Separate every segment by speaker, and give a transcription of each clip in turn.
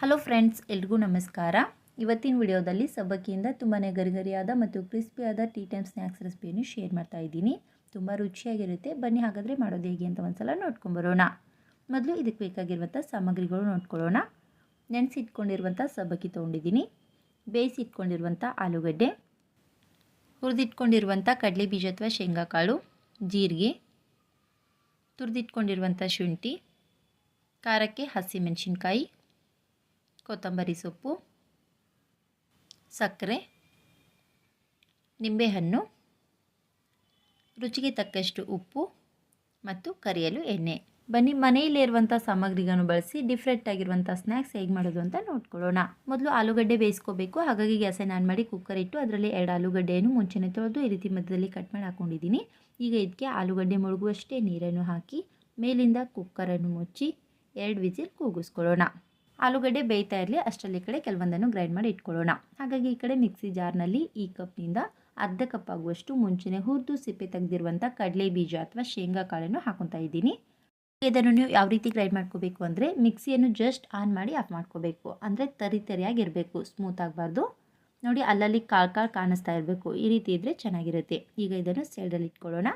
Speaker 1: Hello friends ಎಲ್ರಿಗೂ ನಮಸ್ಕಾರ. ಇವತ್ತಿನ ವಿಡಿಯೋದಲ್ಲಿ ಸಬ್ಬಕ್ಕಿಯಿಂದ ತುಂಬಾ ಗರಿಗರಿಯಾದ ಮತ್ತು ಕ್ರಿಸ್ಪಿಯಾದ ಟೀ ಟೈಮ್ ಸ್ನ್ಯಾಕ್ಸ್ ರೆಸಿಪಿಯನ್ನು ಶೇರ್ ಮಾಡ್ತಾ ಇದ್ದೀನಿ. ತುಂಬ ರುಚಿಯಾಗಿರುತ್ತೆ. ಬನ್ನಿ ಹಾಗಾದರೆ ಮಾಡೋದು ಹೇಗೆ ಅಂತ ಒಂದ್ಸಲ ನೋಡ್ಕೊಂಬರೋಣ ಮೊದಲು ಇದಕ್ಕೆ ಬೇಕಾಗಿರುವಂಥ ಸಾಮಗ್ರಿಗಳು ನೋಡ್ಕೊಳ್ಳೋಣ. ನೆನೆಸಿಟ್ಕೊಂಡಿರುವಂಥ ಸಬ್ಬಕ್ಕಿ ತೊಗೊಂಡಿದ್ದೀನಿ. ಬೇಯಿಸಿಟ್ಕೊಂಡಿರುವಂಥ ಆಲೂಗಡ್ಡೆ. ಹುರಿದಿಟ್ಕೊಂಡಿರುವಂಥ ಕಡಲೆ ಬೀಜ ಅಥವಾ ಶೇಂಗಾಕಾಳು, ಜೀರಿಗೆ. ತುರಿದಿಟ್ಕೊಂಡಿರುವಂಥ ಶುಂಠಿ. ಖಾರಕ್ಕೆ ಹಸಿಮೆಣಸಿನ್ಕಾಯಿ. ಕೊತ್ತಂಬರಿ ಸೊಪ್ಪು, ಸಕ್ಕರೆ, ನಿಂಬೆಹಣ್ಣು, ರುಚಿಗೆ ತಕ್ಕಷ್ಟು ಉಪ್ಪು ಮತ್ತು ಕರಿಯಲು ಎಣ್ಣೆ. ಬನ್ನಿ ಮನೆಯಲ್ಲಿರುವಂಥ ಸಾಮಗ್ರಿಗಳನ್ನು ಬಳಸಿ ಡಿಫ್ರೆಂಟ್ ಆಗಿರುವಂಥ ಸ್ನ್ಯಾಕ್ಸ್ ಹೇಗೆ ಮಾಡೋದು ಅಂತ ನೋಡ್ಕೊಳ್ಳೋಣ. ಮೊದಲು ಆಲೂಗಡ್ಡೆ ಬೇಯಿಸ್ಕೋಬೇಕು. ಹಾಗಾಗಿ ಗ್ಯಾಸನ್ನು ಆನ್ ಮಾಡಿ ಕುಕ್ಕರ್ ಇಟ್ಟು ಅದರಲ್ಲಿ ಎರಡು ಆಲೂಗಡ್ಡೆಯನ್ನು ಮುಂಚೆನೇ ತೊಳೆದು ಈ ರೀತಿ ಮಧ್ಯದಲ್ಲಿ ಕಟ್ ಮಾಡಿ ಹಾಕ್ಕೊಂಡಿದ್ದೀನಿ ಈಗ ಇದಕ್ಕೆ ಆಲೂಗಡ್ಡೆ ಮುಳುಗುವಷ್ಟೇ ನೀರನ್ನು ಹಾಕಿ ಮೇಲಿಂದ ಕುಕ್ಕರನ್ನು ಮುಚ್ಚಿ ಎರಡು ವಿಸಿಲ್ ಕೂಗಿಸ್ಕೊಳ್ಳೋಣ. ಆಲೂಗಡ್ಡೆ ಬೇಯ್ತಾ ಇರಲಿ, ಅಷ್ಟರಲ್ಲಿ ಕಡೆ ಕೆಲವೊಂದನ್ನು ಗ್ರೈಂಡ್ ಮಾಡಿ ಇಟ್ಕೊಳ್ಳೋಣ. ಹಾಗಾಗಿ ಈ ಕಡೆ ಮಿಕ್ಸಿ ಜಾರ್ನಲ್ಲಿ ಈ ಕಪ್ನಿಂದ ಅರ್ಧ ಕಪ್ ಆಗುವಷ್ಟು ಮುಂಚೆನೇ ಹುರಿದು ಸಿಪ್ಪೆ ತೆಗೆದಿರುವಂಥ ಕಡಲೆ ಬೀಜ ಅಥವಾ ಶೇಂಗಾ ಕಾಳನ್ನು ಹಾಕೊತಾ ಇದ್ದೀನಿ. ಇದನ್ನು ನೀವು ಯಾವ ರೀತಿ ಗ್ರೈಂಡ್ ಮಾಡ್ಕೋಬೇಕು ಅಂದರೆ ಮಿಕ್ಸಿಯನ್ನು ಜಸ್ಟ್ ಆನ್ ಮಾಡಿ ಆಫ್ ಮಾಡ್ಕೋಬೇಕು. ಅಂದರೆ ತರಿ ತರಿಯಾಗಿರಬೇಕು ಸ್ಮೂತ್ ಆಗಬಾರ್ದು. ನೋಡಿ ಅಲ್ಲಲ್ಲಿ ಕಾಳು ಕಾಳು ಕಾಣಿಸ್ತಾ ಇರಬೇಕು, ಈ ರೀತಿ ಇದ್ದರೆ ಚೆನ್ನಾಗಿರುತ್ತೆ. ಈಗ ಇದನ್ನು ಸೈಡಲ್ಲಿ ಇಟ್ಕೊಳ್ಳೋಣ.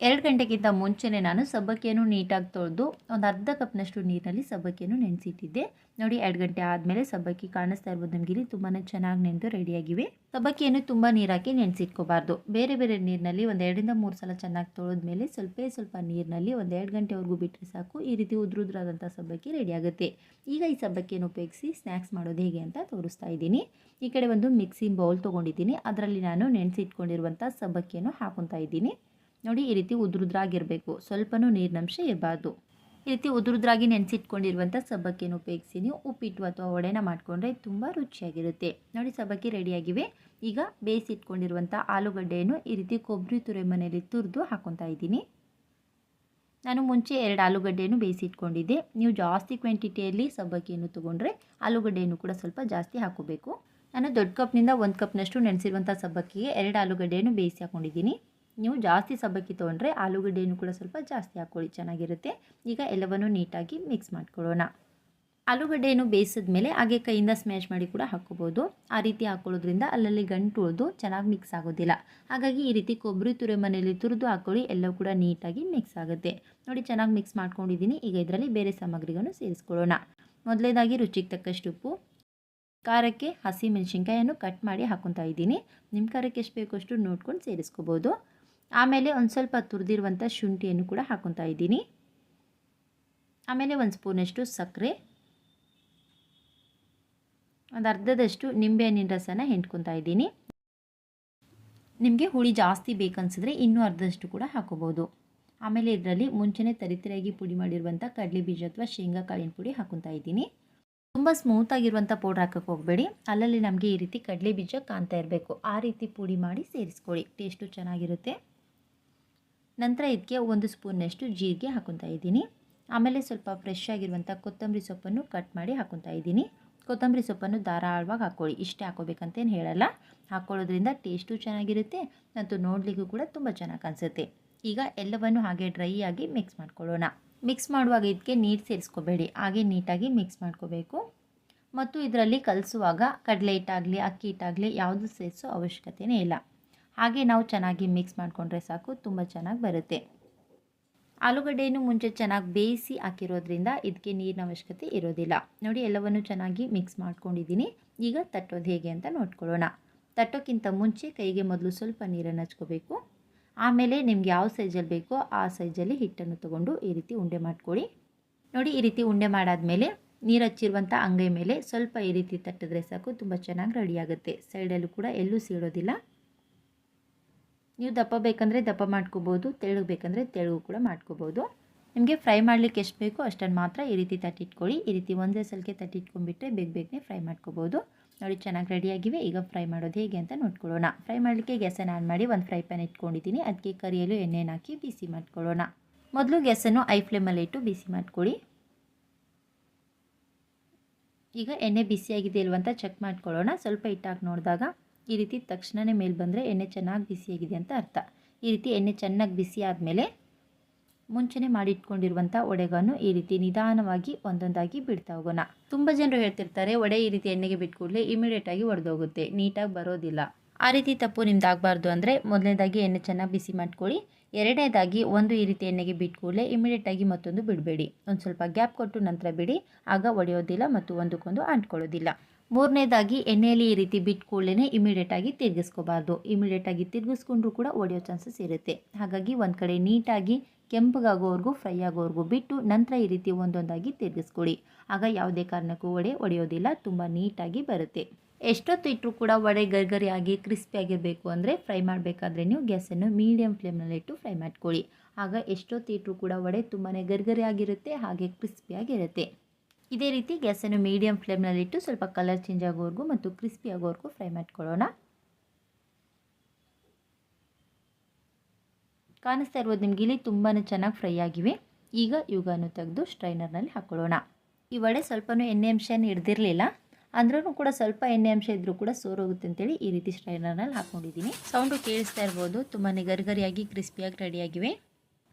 Speaker 1: ಎರಡು ಗಂಟೆಗಿಂತ ಮುಂಚೆನೇ ನಾನು ಸಬ್ಬಕ್ಕಿಯನ್ನು ನೀಟಾಗಿ ತೊಳೆದು ಒಂದು ಅರ್ಧ ಕಪ್ನಷ್ಟು ನೀರಿನಲ್ಲಿ ಸಬ್ಬಕ್ಕಿಯನ್ನು ನೆನೆಸಿಟ್ಟಿದ್ದೆ. ನೋಡಿ, ಎರಡು ಗಂಟೆ ಆದಮೇಲೆ ಸಬ್ಬಕ್ಕಿ ಕಾಣಿಸ್ತಾ ಇರ್ಬೋದು. ನಮಗೆ ಇಲ್ಲಿ ತುಂಬಾ ಚೆನ್ನಾಗಿ ನೆನೆದು ರೆಡಿಯಾಗಿವೆ. ಸಬ್ಬಕ್ಕಿಯನ್ನು ತುಂಬ ನೀರಾಕಿ ನೆನೆಸಿಟ್ಕೋಬಾರ್ದು. ಬೇರೆ ಬೇರೆ ನೀರಿನಲ್ಲಿ ಒಂದು ಎರಡರಿಂದ ಮೂರು ಸಲ ಚೆನ್ನಾಗಿ ತೊಳೆದ್ಮೇಲೆ ಸ್ವಲ್ಪ ಸ್ವಲ್ಪ ನೀರಿನಲ್ಲಿ ಒಂದು ಎರಡು ಗಂಟೆವರೆಗೂ ಬಿಟ್ಟರೆ ಸಾಕು. ಈ ರೀತಿ ಉದ್ರುದ್ರಾದಂಥ ಸಬ್ಬಕ್ಕಿ ರೆಡಿಯಾಗುತ್ತೆ. ಈಗ ಈ ಸಬ್ಬಕ್ಕಿಯನ್ನು ಉಪಯೋಗಿಸಿ ಸ್ನ್ಯಾಕ್ಸ್ ಮಾಡೋದು ಹೇಗೆ ಅಂತ ತೋರಿಸ್ತಾ ಇದ್ದೀನಿ. ಈ ಕಡೆ ಒಂದು ಮಿಕ್ಸಿಂಗ್ ಬೌಲ್ ತೊಗೊಂಡಿದ್ದೀನಿ. ಅದರಲ್ಲಿ ನಾನು ನೆನೆಸಿಟ್ಕೊಂಡಿರುವಂಥ ಸಬ್ಬಕ್ಕಿಯನ್ನು ಹಾಕೊತಾ ಇದ್ದೀನಿ. ನೋಡಿ ಈ ರೀತಿ ಉದುರುದ್ರಾಗಿರಬೇಕು. ಸ್ವಲ್ಪನೂ ನೀರಿನಂಶ ಇರಬಾರ್ದು. ಈ ರೀತಿ ಉದುರುದ್ರಾಗಿ ನೆನೆಸಿಟ್ಕೊಂಡಿರುವಂಥ ಸಬ್ಬಕ್ಕಿಯನ್ನು ಉಪಯೋಗಿಸಿ ನೀವು ಉಪ್ಪಿಟ್ಟು ಅಥವಾ ಒಡೆನ ಮಾಡಿಕೊಂಡ್ರೆ ತುಂಬ ರುಚಿಯಾಗಿರುತ್ತೆ. ನೋಡಿ ಸಬ್ಬಕ್ಕಿ ರೆಡಿಯಾಗಿವೆ. ಈಗ ಬೇಯಿಸಿಟ್ಕೊಂಡಿರುವಂಥ ಆಲೂಗಡ್ಡೆಯನ್ನು ಈ ರೀತಿ ಕೊಬ್ಬರಿ ತುರೆ ಮನೆಯಲ್ಲಿ ತುರಿದು ಹಾಕೊತಾ ಇದ್ದೀನಿ. ನಾನು ಮುಂಚೆ ಎರಡು ಆಲೂಗಡ್ಡೆಯನ್ನು ಬೇಯಿಸಿಟ್ಕೊಂಡಿದ್ದೆ. ನೀವು ಜಾಸ್ತಿ ಕ್ವಾಂಟಿಟಿಯಲ್ಲಿ ಸಬ್ಬಕ್ಕಿಯನ್ನು ತೊಗೊಂಡ್ರೆ ಆಲೂಗಡ್ಡೆಯನ್ನು ಕೂಡ ಸ್ವಲ್ಪ ಜಾಸ್ತಿ ಹಾಕೋಬೇಕು ನಾನು ದೊಡ್ಡ ಕಪ್ನಿಂದ ಒಂದು ಕಪ್ನಷ್ಟು ನೆನೆಸಿರುವಂಥ ಸಬ್ಬಕ್ಕಿಗೆ ಎರಡು ಆಲೂಗಡ್ಡೆಯನ್ನು ಬೇಯಿಸಿ ಹಾಕೊಂಡಿದ್ದೀನಿ. ನೀವು ಜಾಸ್ತಿ ಸಬ್ಬಕ್ಕಿ ತೊಗೊಂಡ್ರೆ ಆಲೂಗಡ್ಡೆಯನ್ನು ಕೂಡ ಸ್ವಲ್ಪ ಜಾಸ್ತಿ ಹಾಕ್ಕೊಳ್ಳಿ, ಚೆನ್ನಾಗಿರುತ್ತೆ. ಈಗ ಎಲ್ಲವನ್ನು ನೀಟಾಗಿ ಮಿಕ್ಸ್ ಮಾಡ್ಕೊಳ್ಳೋಣ. ಆಲೂಗಡ್ಡೆಯನ್ನು ಬೇಯಿಸಿದ ಮೇಲೆ ಹಾಗೆ ಕೈಯಿಂದ ಸ್ಮ್ಯಾಶ್ ಮಾಡಿ ಕೂಡ ಹಾಕ್ಕೋಬೋದು. ಆ ರೀತಿ ಹಾಕ್ಕೊಳ್ಳೋದ್ರಿಂದ ಅಲ್ಲಲ್ಲಿ ಗಂಟು ಉಳಿದು ಚೆನ್ನಾಗಿ ಮಿಕ್ಸ್ ಆಗೋದಿಲ್ಲ. ಹಾಗಾಗಿ ಈ ರೀತಿ ಕೊಬ್ಬರಿ ತುರೆ ಮನೆಯಲ್ಲಿ ತುರಿದು ಹಾಕ್ಕೊಳ್ಳಿ, ಎಲ್ಲವೂ ಕೂಡ ನೀಟಾಗಿ ಮಿಕ್ಸ್ ಆಗುತ್ತೆ. ನೋಡಿ, ಚೆನ್ನಾಗಿ ಮಿಕ್ಸ್ ಮಾಡ್ಕೊಂಡಿದ್ದೀನಿ. ಈಗ ಇದರಲ್ಲಿ ಬೇರೆ ಸಾಮಗ್ರಿಗಳನ್ನು ಸೇರಿಸ್ಕೊಳ್ಳೋಣ. ಮೊದಲೇದಾಗಿ ರುಚಿಗೆ ತಕ್ಕಷ್ಟು ಉಪ್ಪು, ಖಾರಕ್ಕೆ ಹಸಿ ಮೆಣಸಿನ್ಕಾಯನ್ನು ಕಟ್ ಮಾಡಿ ಹಾಕೊತಾ ಇದ್ದೀನಿ. ನಿಮ್ಮ ಖಾರಕ್ಕೆ ಎಷ್ಟು ಬೇಕೋ ಅಷ್ಟು ನೋಡ್ಕೊಂಡು ಸೇರಿಸ್ಕೋಬೋದು. ಆಮೇಲೆ ಒಂದು ಸ್ವಲ್ಪ ತುರಿದಿರುವಂಥ ಶುಂಠಿಯನ್ನು ಕೂಡ ಹಾಕೊತಾ ಇದ್ದೀನಿ. ಆಮೇಲೆ ಒಂದು ಸ್ಪೂನಷ್ಟು ಸಕ್ಕರೆ. ಒಂದು ಅರ್ಧದಷ್ಟು ನಿಂಬೆಹಣ್ಣಿನ ರಸನ ಹೆಂಟ್ಕೊತಾ ಇದ್ದೀನಿ. ನಿಮಗೆ ಹುಳಿ ಜಾಸ್ತಿ ಬೇಕನ್ಸಿದ್ರೆ ಇನ್ನೂ ಅರ್ಧದಷ್ಟು ಕೂಡ ಹಾಕೋಬೋದು ಆಮೇಲೆ ಇದರಲ್ಲಿ ಮುಂಚೆನೆ ತರಿತರಿಯಾಗಿ ಪುಡಿ ಮಾಡಿರುವಂಥ ಕಡಲೆ ಬೀಜ ಅಥವಾ ಶೇಂಗಾ ಕಾಳಿನ ಪುಡಿ ಹಾಕೊತಾ ಇದ್ದೀನಿ. ತುಂಬ ಸ್ಮೂತಾಗಿರುವಂಥ ಪೌಡ್ರ್ ಹಾಕೋಕ್ಕೆ ಹೋಗಬೇಡಿ. ಅಲ್ಲಲ್ಲಿ ನಮಗೆ ಈ ರೀತಿ ಕಡಲೆ ಬೀಜ ಕಾಣ್ತಾ ಇರಬೇಕು. ಆ ರೀತಿ ಪುಡಿ ಮಾಡಿ ಸೇರಿಸ್ಕೊಳ್ಳಿ. ಟೇಸ್ಟು ಚೆನ್ನಾಗಿರುತ್ತೆ. ನಂತರ ಇದಕ್ಕೆ ಒಂದು ಸ್ಪೂನ್ನಷ್ಟು ಜೀರಿಗೆ ಹಾಕೊತಾ ಇದ್ದೀನಿ. ಆಮೇಲೆ ಸ್ವಲ್ಪ ಫ್ರೆಶ್ ಆಗಿರುವಂಥ ಕೊತ್ತಂಬರಿ ಸೊಪ್ಪನ್ನು ಕಟ್ ಮಾಡಿ ಹಾಕೊತಾ ಇದ್ದೀನಿ. ಕೊತ್ತಂಬರಿ ಸೊಪ್ಪನ್ನು ಧಾರಾಳವಾಗಿ ಹಾಕ್ಕೊಳ್ಳಿ ಇಷ್ಟೇ ಹಾಕೋಬೇಕಂತೇನು ಹೇಳಲ್ಲ. ಹಾಕ್ಕೊಳ್ಳೋದ್ರಿಂದ ಟೇಸ್ಟು ಚೆನ್ನಾಗಿರುತ್ತೆ, ಮತ್ತು ನೋಡಲಿಕ್ಕೂ ಕೂಡ ತುಂಬ ಚೆನ್ನಾಗಿ ಅನಿಸುತ್ತೆ ಈಗ ಎಲ್ಲವನ್ನು ಹಾಗೆ ಡ್ರೈ ಆಗಿ ಮಿಕ್ಸ್ ಮಾಡ್ಕೊಳ್ಳೋಣ. ಮಿಕ್ಸ್ ಮಾಡುವಾಗ ಇದಕ್ಕೆ ನೀರು ಸೇರಿಸ್ಕೋಬೇಡಿ. ಹಾಗೆ ನೀಟಾಗಿ ಮಿಕ್ಸ್ ಮಾಡ್ಕೋಬೇಕು. ಮತ್ತು ಇದರಲ್ಲಿ ಕಲಿಸುವಾಗ, ಕಡಲೆ ಹಿಟ್ಟಾಗಲಿ, ಅಕ್ಕಿ ಹಿಟ್ಟಾಗಲಿ ಯಾವುದು ಸೇರಿಸೋ ಅವಶ್ಯಕತೆಯೇ ಇಲ್ಲ. ಹಾಗೆ ನಾವು ಚೆನ್ನಾಗಿ ಮಿಕ್ಸ್ ಮಾಡಿಕೊಂಡ್ರೆ ಸಾಕು, ತುಂಬ ಚೆನ್ನಾಗಿ ಬರುತ್ತೆ. ಆಲೂಗಡ್ಡೆಯನ್ನು ಮುಂಚೆ ಚೆನ್ನಾಗಿ ಬೇಯಿಸಿ ಹಾಕಿರೋದ್ರಿಂದ ಇದಕ್ಕೆ ನೀರಿನ ಅವಶ್ಯಕತೆ ಇರೋದಿಲ್ಲ. ನೋಡಿ, ಎಲ್ಲವನ್ನು ಚೆನ್ನಾಗಿ ಮಿಕ್ಸ್ ಮಾಡ್ಕೊಂಡಿದ್ದೀನಿ. ಈಗ ತಟ್ಟೋದು ಹೇಗೆ ಅಂತ ನೋಡ್ಕೊಳ್ಳೋಣ. ತಟ್ಟೋಕ್ಕಿಂತ ಮುಂಚೆ ಕೈಗೆ ಮೊದಲು ಸ್ವಲ್ಪ ನೀರನ್ನು ಹಚ್ಕೋಬೇಕು. ಆಮೇಲೆ ನಿಮ್ಗೆ ಯಾವ ಸೈಜಲ್ಲಿ ಬೇಕೋ ಆ ಸೈಜಲ್ಲಿ ಹಿಟ್ಟನ್ನು ತಗೊಂಡು ಈ ರೀತಿ ಉಂಡೆ ಮಾಡ್ಕೊಳ್ಳಿ. ನೋಡಿ, ಈ ರೀತಿ ಉಂಡೆ ಮಾಡಾದಮೇಲೆ ನೀರು ಹಚ್ಚಿರುವಂಥ ಅಂಗೈ ಮೇಲೆ ಸ್ವಲ್ಪ ಈ ರೀತಿ ತಟ್ಟಿದ್ರೆ ಸಾಕು, ತುಂಬ ಚೆನ್ನಾಗಿ ರೆಡಿಯಾಗುತ್ತೆ ಸೈಡಲ್ಲೂ ಕೂಡ ಎಲ್ಲೂ ಸೀಳೋದಿಲ್ಲ. ನೀವು ದಪ್ಪ ಬೇಕಂದರೆ ದಪ್ಪ ಮಾಡ್ಕೋಬೋದು ತೆಳು ಬೇಕಂದರೆ ತೆಳ್ಳಗೂ ಕೂಡ ಮಾಡ್ಕೋಬೋದು. ನಿಮಗೆ ಫ್ರೈ ಮಾಡಲಿಕ್ಕೆ ಎಷ್ಟು ಬೇಕೋ ಅಷ್ಟನ್ನು ಮಾತ್ರ ಈ ರೀತಿ ತಟ್ಟಿಟ್ಕೊಳ್ಳಿ. ಈ ರೀತಿ ಒಂದೇ ಸಲಕ್ಕೆ ತಟ್ಟಿಟ್ಕೊಂಡ್ಬಿಟ್ರೆ ಬೇಗ ಬೇಗನೆ ಫ್ರೈ ಮಾಡ್ಕೋಬೋದು. ನೋಡಿ ಚೆನ್ನಾಗಿ ರೆಡಿಯಾಗಿವೆ. ಈಗ ಫ್ರೈ ಮಾಡೋದು ಹೇಗೆ ಅಂತ ನೋಡ್ಕೊಳ್ಳೋಣ. ಫ್ರೈ ಮಾಡಲಿಕ್ಕೆ ಗ್ಯಾಸನ್ನು ಆನ್ ಮಾಡಿ ಒಂದು ಫ್ರೈ ಪ್ಯಾನ್ ಇಟ್ಕೊಂಡಿದ್ದೀನಿ. ಅದಕ್ಕೆ ಕರಿಯಲು ಎಣ್ಣೆನ ಹಾಕಿ ಬಿಸಿ ಮಾಡ್ಕೊಳ್ಳೋಣ. ಮೊದಲು ಗ್ಯಾಸನ್ನು ಐ ಫ್ಲೇಮಲ್ಲಿ ಇಟ್ಟು ಬಿಸಿ ಮಾಡ್ಕೊಳ್ಳಿ. ಈಗ ಎಣ್ಣೆ ಬಿಸಿಯಾಗಿದೆ ಇಲ್ವಂತ ಚೆಕ್ ಮಾಡ್ಕೊಳ್ಳೋಣ. ಸ್ವಲ್ಪ ಹಿಟ್ಟಾಗಿ ನೋಡಿದಾಗ ಈ ರೀತಿ ತಕ್ಷಣವೇ ಮೇಲೆ ಬಂದರೆ ಎಣ್ಣೆ ಚೆನ್ನಾಗಿ ಬಿಸಿಯಾಗಿದೆ ಅಂತ ಅರ್ಥ. ಈ ರೀತಿ ಎಣ್ಣೆ ಚೆನ್ನಾಗಿ ಬಿಸಿ ಆದಮೇಲೆ ಮುಂಚೆನೇ ಮಾಡಿಟ್ಕೊಂಡಿರುವಂಥ ವಡೆಗಳನ್ನು ಈ ರೀತಿ ನಿಧಾನವಾಗಿ ಒಂದೊಂದಾಗಿ ಬಿಡ್ತಾ ಹೋಗೋಣ. ತುಂಬ ಜನರು ಹೇಳ್ತಿರ್ತಾರೆ ವಡೆ ಈ ರೀತಿ ಎಣ್ಣೆಗೆ ಬಿಟ್ಟು ಕೂಡಲೇ ಇಮಿಡಿಯೇಟಾಗಿ ಒಡೆದೋಗುತ್ತೆ, ನೀಟಾಗಿ ಬರೋದಿಲ್ಲ. ಆ ರೀತಿ ತಪ್ಪು ನಿಮ್ದಾಗಬಾರ್ದು ಅಂದರೆ ಮೊದಲನೇದಾಗಿ ಎಣ್ಣೆ ಚೆನ್ನಾಗಿ ಬಿಸಿ ಮಾಡ್ಕೊಳ್ಳಿ, ಎರಡನೇದಾಗಿ ಒಂದು ಈ ರೀತಿ ಎಣ್ಣೆಗೆ ಬಿಟ್ಟು ಇಮಿಡಿಯೇಟ್ ಇಮಿಡಿಯೇಟಾಗಿ ಮತ್ತೊಂದು ಬಿಡಬೇಡಿ. ಒಂದು ಸ್ವಲ್ಪ ಗ್ಯಾಪ್ ಕೊಟ್ಟು ನಂತರ ಬಿಡಿ, ಆಗ ಒಡೆಯೋದಿಲ್ಲ ಮತ್ತು ಒಂದಕ್ಕೊಂದು ಅಂಟ್ಕೊಳ್ಳೋದಿಲ್ಲ. ಮೂರನೇದಾಗಿ, ಎಣ್ಣೆಯಲ್ಲಿ ಈ ರೀತಿ ಬಿಟ್ಟು ಕೂಡಲೇ ಇಮಿಡಿಯೇಟಾಗಿ ತಿರುಗಿಸ್ಕೋಬಾರ್ದು. ಇಮಿಡಿಯೇಟಾಗಿ ತಿರುಗಿಸ್ಕೊಂಡ್ರೂ ಕೂಡ ಒಡೆಯೋ ಚಾನ್ಸಸ್ ಇರುತ್ತೆ. ಹಾಗಾಗಿ ಒಂದು ಕಡೆ ನೀಟಾಗಿ ಕೆಂಪಗಾಗೋವರೆಗೂ ಫ್ರೈ ಆಗೋವರೆಗೂ ಬಿಟ್ಟು ನಂತರ ಈ ರೀತಿ ಒಂದೊಂದಾಗಿ ತಿರುಗಿಸ್ಕೊಳ್ಳಿ. ಆಗ ಯಾವುದೇ ಕಾರಣಕ್ಕೂ ಒಡೆ, ಒಡೆಯೋದಿಲ್ಲ, ತುಂಬ ನೀಟಾಗಿ ಬರುತ್ತೆ. ಎಷ್ಟೊತ್ತು ಇಟ್ಟರೂ ಕೂಡ ವಡೆ ಗರ್ಗರಿಯಾಗಿ ಕ್ರಿಸ್ಪಿಯಾಗಿರಬೇಕು ಅಂದರೆ ಫ್ರೈ ಮಾಡಬೇಕಾದ್ರೆ ನೀವು ಗ್ಯಾಸನ್ನು ಮೀಡಿಯಮ್ ಫ್ಲೇಮ್ನಲ್ಲಿಟ್ಟು ಫ್ರೈ ಮಾಡ್ಕೊಳ್ಳಿ. ಆಗ ಎಷ್ಟೊತ್ತು ಇಟ್ಟರೂ ಕೂಡ ವಡೆ ತುಂಬಾ ಗರ್ಗರಿಯಾಗಿರುತ್ತೆ ಹಾಗೆ ಕ್ರಿಸ್ಪಿಯಾಗಿರುತ್ತೆ ಇದೇ ರೀತಿ ಗ್ಯಾಸನ್ನು ಮೀಡಿಯಂ ಫ್ಲೇಮ್ನಲ್ಲಿಟ್ಟು ಸ್ವಲ್ಪ ಕಲರ್ ಚೇಂಜ್ ಆಗೋವರೆಗೂ ಮತ್ತು ಕ್ರಿಸ್ಪಿ ಆಗೋವರೆಗೂ ಫ್ರೈ ಮಾಡ್ಕೊಳ್ಳೋಣ. ಕಾಣಿಸ್ತಾ ಇರ್ಬೋದು ನಿಮ್ಗೆ ಇಲ್ಲಿ ತುಂಬಾ ಚೆನ್ನಾಗಿ ಫ್ರೈ ಆಗಿವೆ. ಈಗ ಇವುಗಳನ್ನು ತೆಗೆದು ಸ್ಟ್ರೈನರ್ನಲ್ಲಿ ಹಾಕ್ಕೊಳ್ಳೋಣ ಈ ವಡೆ ಸ್ವಲ್ಪ ಎಣ್ಣೆ ಅಂಶನ ಹಿಡ್ದಿರಲಿಲ್ಲ. ಅಂದ್ರೂ ಕೂಡ ಸ್ವಲ್ಪ ಎಣ್ಣೆ ಅಂಶ ಇದ್ದರೂ ಕೂಡ ಸೋರೋಗುತ್ತೆ ಅಂತೇಳಿ ಈ ರೀತಿ ಸ್ಟ್ರೈನರ್ನಲ್ಲಿ ಹಾಕ್ಕೊಂಡಿದ್ದೀನಿ ಸೌಂಡು ಕೇಳಿಸ್ತಾ ಇರ್ಬೋದು. ತುಂಬಾ ಗರಿಗರಿಯಾಗಿ, ಕ್ರಿಸ್ಪಿಯಾಗಿ, ರೆಡಿಯಾಗಿವೆ.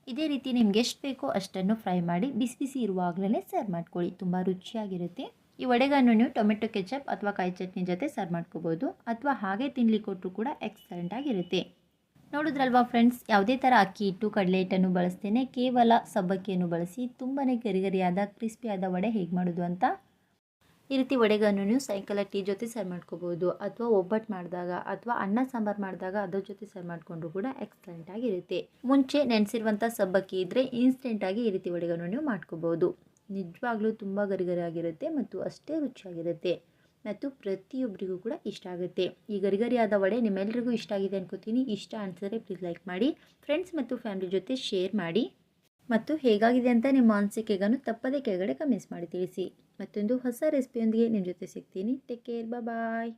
Speaker 1: ಇದೇ ರೀತಿ ನಿಮ್ಗೆ ಎಷ್ಟು ಬೇಕೋ ಅಷ್ಟನ್ನು ಫ್ರೈ ಮಾಡಿ ಬಿಸಿ ಬಿಸಿ ಇರುವಾಗಲೇ ಸರ್ವ್ ಮಾಡ್ಕೊಳ್ಳಿ. ತುಂಬ ರುಚಿಯಾಗಿರುತ್ತೆ. ಈ ವಡೆಗಳನ್ನು ನೀವು ಟೊಮೆಟೊ ಕೆಚಪ್ ಅಥವಾ ಕಾಯಿ ಚಟ್ನಿ ಜೊತೆ ಸರ್ವ್ ಮಾಡ್ಕೋಬೋದು. ಅಥವಾ ಹಾಗೆ ತಿನ್ಲಿ ಕೊಟ್ಟರು ಕೂಡ ಎಕ್ಸಲೆಂಟ್ ಆಗಿರುತ್ತೆ. ನೋಡಿದ್ರಲ್ವಾ ಫ್ರೆಂಡ್ಸ್ ಯಾವುದೇ ಥರ ಅಕ್ಕಿ ಹಿಟ್ಟು ಕಡಲೆ ಹಿಟ್ಟನ್ನು ಬಳಸ್ತೇನೆ. ಕೇವಲ ಸಬ್ಬಕ್ಕಿಯನ್ನು ಬಳಸಿ ತುಂಬಾ ಗರಿಗರಿಯಾದ ಕ್ರಿಸ್ಪಿಯಾದ ವಡೆ ಹೇಗೆ ಮಾಡೋದು ಅಂತ? ಈ ರೀತಿ ವಡೆಗಳನ್ನು ನೀವು ಸಾಯಂಕಾಲ ಟೀ ಜೊತೆ ಸರ್ವ್ ಮಾಡ್ಕೋಬೋದು. ಅಥವಾ ಒಬ್ಬಟ್ಟು ಮಾಡಿದಾಗ ಅಥವಾ ಅನ್ನ ಸಾಂಬಾರು ಮಾಡಿದಾಗ ಅದ್ರ ಜೊತೆ ಸರ್ವ್ ಮಾಡಿಕೊಂಡ್ರು ಕೂಡ ಎಕ್ಸಲೆಂಟ್ ಆಗಿರುತ್ತೆ ಮುಂಚೆ ನೆನೆಸಿರುವಂಥ ಸಬ್ಬಕ್ಕಿ ಇದ್ದರೆ ಇನ್ಸ್ಟೆಂಟಾಗಿ ಈ ರೀತಿ ವಡೆಗಳನ್ನು ನೀವು ಮಾಡ್ಕೋಬೋದು. ನಿಜವಾಗ್ಲೂ ತುಂಬ ಗರಿಗರಿಯಾಗಿರುತ್ತೆ ಮತ್ತು ಅಷ್ಟೇ ರುಚಿಯಾಗಿರುತ್ತೆ. ಮತ್ತು ಪ್ರತಿಯೊಬ್ಬರಿಗೂ ಕೂಡ ಇಷ್ಟ ಆಗುತ್ತೆ. ಈ ಗರಿಗರಿಯಾದ ವಡೆ ನಿಮ್ಮೆಲ್ಲರಿಗೂ ಇಷ್ಟ ಆಗಿದೆ ಅನ್ಕೋತೀನಿ. ಇಷ್ಟ ಅನಿಸಿದ್ರೆ ಪ್ಲೀಸ್ ಲೈಕ್ ಮಾಡಿ ಫ್ರೆಂಡ್ಸ್ ಮತ್ತು ಫ್ಯಾಮಿಲಿ ಜೊತೆ ಶೇರ್ ಮಾಡಿ. ಮತ್ತು ಹೇಗಾಗಿದೆ ಅಂತ ನಿಮ್ಮ ಅನಿಸಿಕೆಗನ್ನು ತಪ್ಪದೆ ಕೆಳಗಡೆ ಕಮೆಂಟ್ಸ್ ಮಾಡಿ ತಿಳಿಸಿ. ಮತ್ತೊಂದು ಹೊಸ ರೆಸಿಪಿಯೊಂದಿಗೆ ನಿಮ್ಮ ಜೊತೆ ಸಿಗ್ತೀನಿ. Take care bye